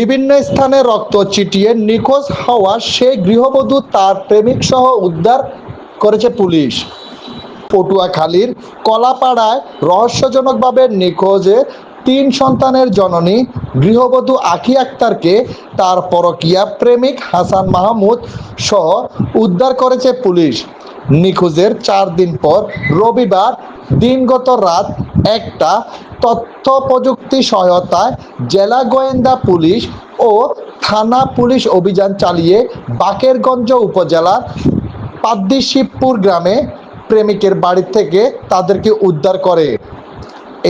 বিভিন্ন স্থানে রক্ত ছিটিয়ে নিখোঁজ হওয়া সেই গৃহবধূ তার প্রেমিক সহ উদ্ধার করেছে পুলিশ। পটুয়াখালীর কলাপাড়ায় রহস্যজনকভাবে নিখোঁজে তিন সন্তানের জননী গৃহবধূ আখি আক্তারকে তার পরকীয়া প্রেমিক হাসান মাহমুদ সহ উদ্ধার করেছে পুলিশ। নিখোঁজের চার দিন পর রবিবার দিনগত রাত একটা তথ্য প্রযুক্তি সহায়তায় জেলা গোয়েন্দা পুলিশ ও থানা পুলিশ অভিযান চালিয়ে বাকেরগঞ্জ উপজেলার পাদ্দিশিবপুর গ্রামে প্রেমিকের বাড়ি থেকে তাদেরকে উদ্ধার করে।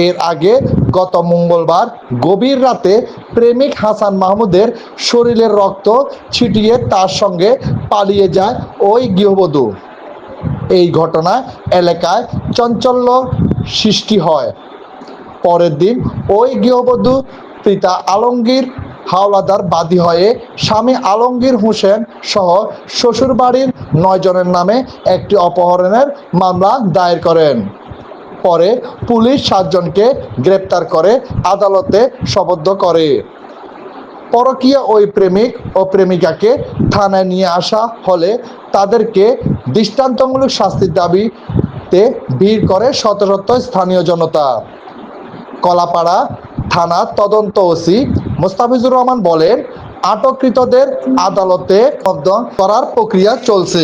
এর আগে গত মঙ্গলবার গভীর রাতে প্রেমিক হাসান মাহমুদের শরীরের রক্ত ছিটিয়ে তার সঙ্গে পালিয়ে যায় ওই গৃহবধূ। এই ঘটনায় এলাকায় চঞ্চল্য সৃষ্টি হয়। পরের দিন ওই গৃহবধূ পিতা আলমগীর হাওলাদার বাদী হয়ে স্বামী আলমগীর হোসেন সহ শ্বশুরবাড়ির নয় জনের নামে একটি অপহরণের মামলা দায়ের করেন। পরে পুলিশ সাতজনকে গ্রেপ্তার করে আদালতে সোপর্দ করে। পরকীয়া ওই প্রেমিক ও প্রেমিকাকে থানায় নিয়ে আসা হলে তাদেরকে দৃষ্টান্তমূলক শাস্তির দাবিতে ভিড় করে শত শত স্থানীয় জনতা। কলাপাড়া থানা তদন্ত ওসি মোস্তাফিজুর রহমান বলেন আটককৃতদের আদালতে করার প্রক্রিয়া চলছে।